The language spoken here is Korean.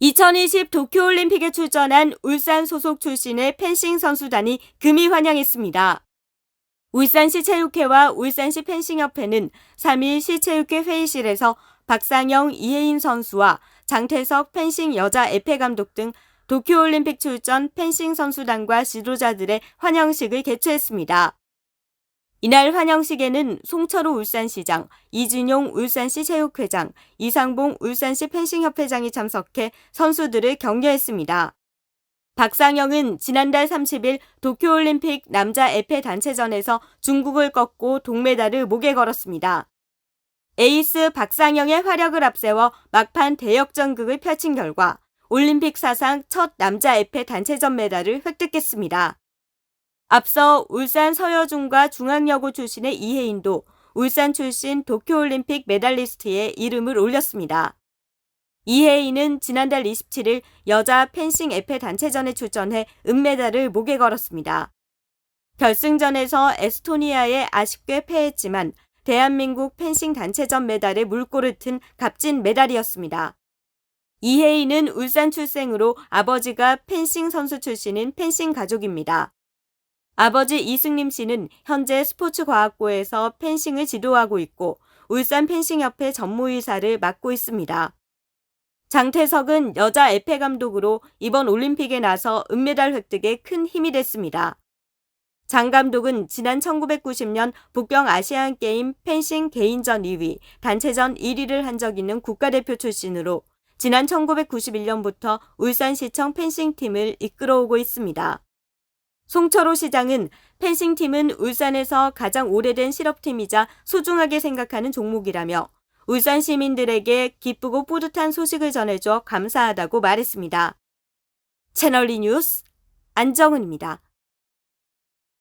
(2020) 도쿄올림픽에 출전한 울산 소속 출신의 펜싱 선수단이 금이 환영했습니다. 울산시 체육회와 울산시 펜싱협회는 3일 시체육회 회의실에서 박상영, 이혜인 선수와 장태석 펜싱 여자 에페 감독 등 도쿄올림픽 출전 펜싱 선수단과 지도자들의 환영식을 개최했습니다. 이날 환영식에는 송철호 울산시장, 이준용 울산시 체육회장, 이상봉 울산시 펜싱협회장이 참석해 선수들을 격려했습니다. 박상영은 지난달 30일 도쿄올림픽 남자 에페 단체전에서 중국을 꺾고 동메달을 목에 걸었습니다. 에이스 박상영의 화력을 앞세워 막판 대역전극을 펼친 결과 올림픽 사상 첫 남자 에페 단체전 메달을 획득했습니다. 앞서 울산 서여중과 중앙여고 출신의 이혜인도 울산 출신 도쿄올림픽 메달리스트에 이름을 올렸습니다. 이혜인은 지난달 27일 여자 펜싱 에페 단체전에 출전해 은메달을 목에 걸었습니다. 결승전에서 에스토니아에 아쉽게 패했지만 대한민국 펜싱 단체전 메달에 물꼬를 튼 값진 메달이었습니다. 이혜인은 울산 출생으로 아버지가 펜싱 선수 출신인 펜싱 가족입니다. 아버지 이승림 씨는 현재 스포츠과학고에서 펜싱을 지도하고 있고 울산 펜싱협회 전무이사를 맡고 있습니다. 장태석은 여자 에페 감독으로 이번 올림픽에 나서 은메달 획득에 큰 힘이 됐습니다. 장 감독은 지난 1990년 북경 아시안 게임 펜싱 개인전 2위, 단체전 1위를 한 적 있는 국가대표 출신으로 지난 1991년부터 울산시청 펜싱팀을 이끌어오고 있습니다. 송철호 시장은 펜싱팀은 울산에서 가장 오래된 실업팀이자 소중하게 생각하는 종목이라며 울산 시민들에게 기쁘고 뿌듯한 소식을 전해줘 감사하다고 말했습니다. 채널리 뉴스 안정은입니다.